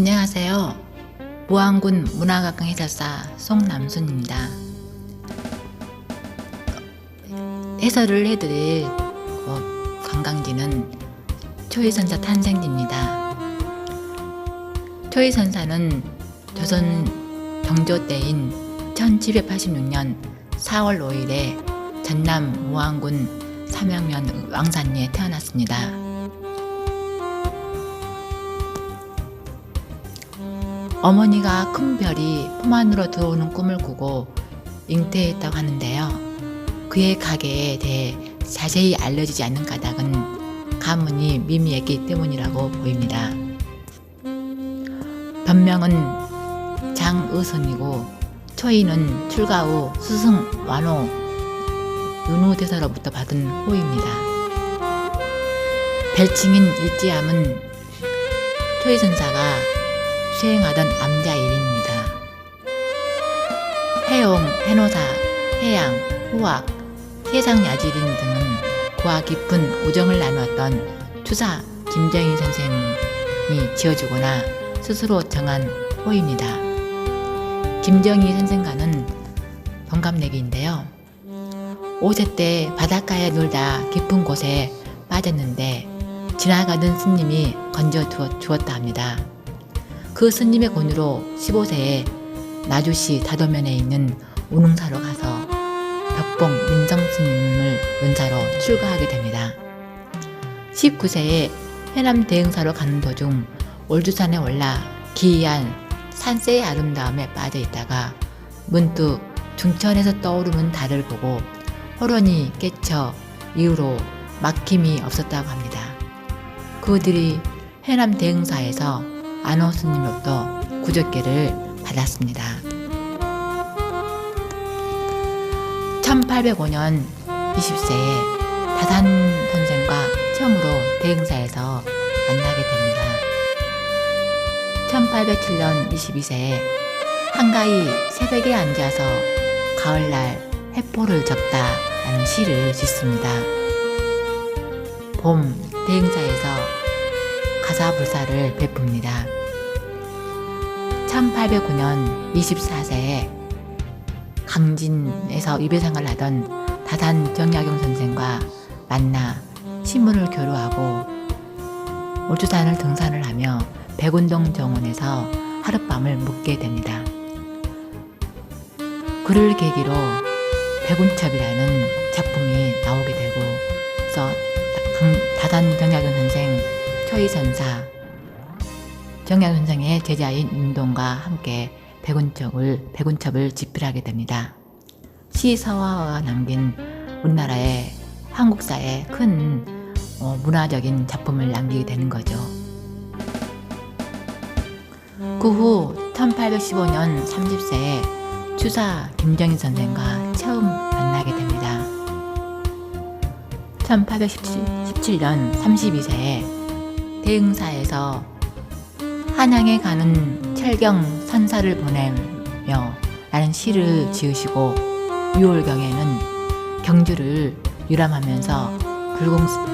안녕하세요. 무안군 문화각강 해설사 송남순입니다. 해설을 해드릴 어, 관광지는 초이선사 탄생지입니다. 초이선사는 조선 경조 때인 1786년 4월 5일에 전남 무안군 삼양면 왕산리에 태어났습니다. 어머니가 큰 별이 품 안으로 들어오는 꿈을 꾸고 잉태했다고 하는데요. 그의 가계에 대해 자세히 알려지지 않는 까닭은 가문이 미미했기 때문이라고 보입니다. 변명은 장의선이고 초이는 출가 후 스승 완호 윤우대사로부터 받은 호입니다. 별칭인 일지암은 초이선사가 수행하던 암자 일입니다. 해용, 해노사, 해양, 호학, 세상야지린 등은 그와 깊은 우정을 나누었던 투사 김정희 선생이 지어주거나 스스로 정한 호입니다. 김정희 선생과는 동갑내기인데요. 5세 때 바닷가에 놀다 깊은 곳에 빠졌는데 지나가던 스님이 건져 주었다 합니다. 그 스님의 권유로 15세에 나주시 다도면에 있는 우능사로 가서 벽봉 민성 스님을 은사로 출가하게 됩니다. 19세에 해남 대흥사로 가는 도중 올주산에 올라 기이한 산세의 아름다움에 빠져 있다가 문득 중천에서 떠오르는 달을 보고 호련히 깨쳐 이후로 막힘이 없었다고 합니다. 그들이 해남 대흥사에서 안호 스님으로부터 구적계를 받았습니다. 1805년 20세에 다산 선생과 처음으로 대흥사에서 만나게 됩니다. 1807년 22세에 한가히 새벽에 앉아서 가을날 해포를 적다라는 시를 짓습니다. 봄 대흥사에서 가사불사를 베풉니다. 1809년 24세에 강진에서 위배생활을 하던 다산 정약용 선생과 만나 신문을 교류하고 올주산을 등산을 하며 백운동 정원에서 하룻밤을 묵게 됩니다. 그를 계기로 백운첩이라는 작품이 나오게 되고 그래서 다산 정약용 선생 초이선사 정약 선생의 제자인 윤동과 함께 백운첩을 백운첩을 집필하게 됩니다. 시서화가 남긴 우리나라의 한국사에 큰 어, 문화적인 작품을 남기게 되는 거죠. 그 후 1815년 30세에 추사 김정희 선생과 처음 만나게 됩니다. 1817년 32세에 대흥사에서 한양에 가는 철경 선사를 보내며 라는 시를 지으시고 6월경에는 경주를 유람하면서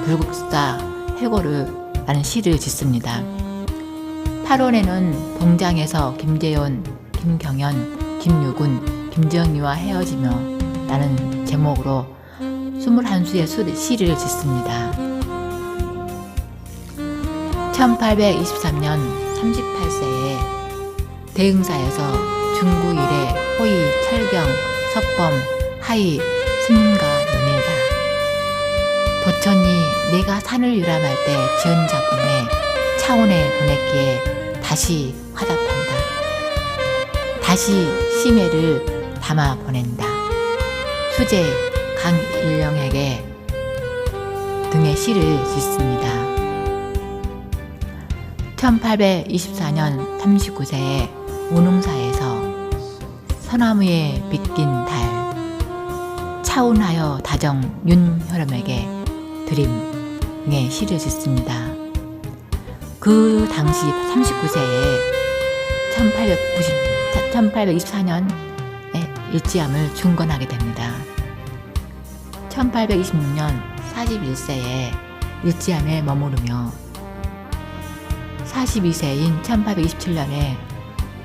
불국사 해고를 라는 시를 짓습니다. 8월에는 동장에서 김재현, 김경연, 김유군, 김정희와 헤어지며 라는 제목으로 21수의 시를 짓습니다. 1823년 38세에 대흥사에서 중구 일의 호의, 철경, 석범, 하이, 스님과 연애다. 도천이 내가 산을 유람할 때 지은 작품에 차원에 보냈기에 다시 화답한다. 다시 심해를 담아 보낸다. 수제 강일령에게 등의 시를 짓습니다. 1824년 39세에 우능사에서 서나무에 빗긴 달 차운하여 다정 윤혈엄에게 드림의 시를 짓습니다. 그 당시 39세에 1890, 1824년에 일지암을 중건하게 됩니다. 1826년 41세에 일지암에 머무르며 42세인 1827년에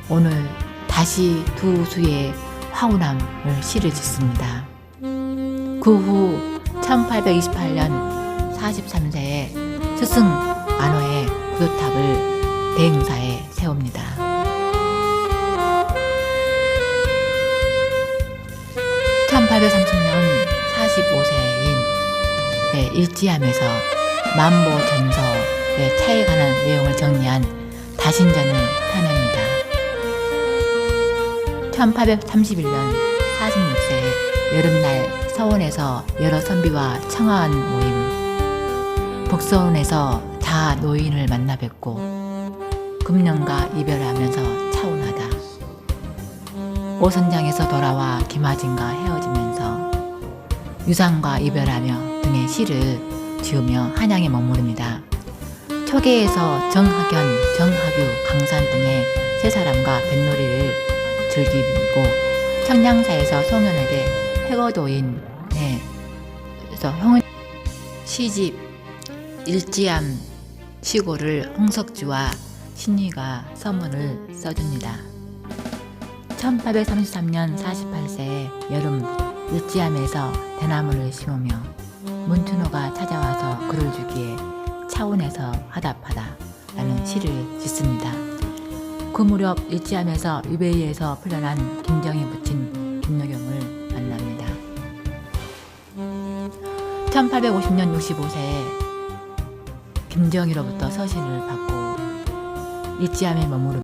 오늘 다시 두 수의 화운함을 시를 짓습니다. 그 후 1828년 43세에 스승 안호의 구도탑을 대흥사에 세웁니다. 1830년 45세인 일지함에서 만보 전서 의 차에 관한 내용을 정리한 다신전을 펴냅니다. 1831년 46세 여름날 서원에서 여러 선비와 청하한 모임 북서원에서 다 노인을 만나 뵙고 금년과 이별하면서 차운하다 오선장에서 돌아와 김하진과 헤어지면서 유상과 이별하며 등의 시를 지으며 한양에 머무릅니다. 초계에서 정학연, 정학유, 강산 등의 세 사람과 뱃놀이를 즐기고 청량사에서 송연에게 해거도인에 서 형은 시집 일지암 시고를 홍석주와 신희가 서문을 써줍니다. 1833년 48세에 여름 일지암에서 대나무를 심으며 문춘호가 찾아와서 글을 주기에 차원에서 화답하다 라는 시를 짓습니다. 그 무렵 일지암에서 유배이에서 풀려난 김정이 부친 김노경을 만납니다. 1850년 65세에 김정희로부터 서신을 받고 일지암에 머무르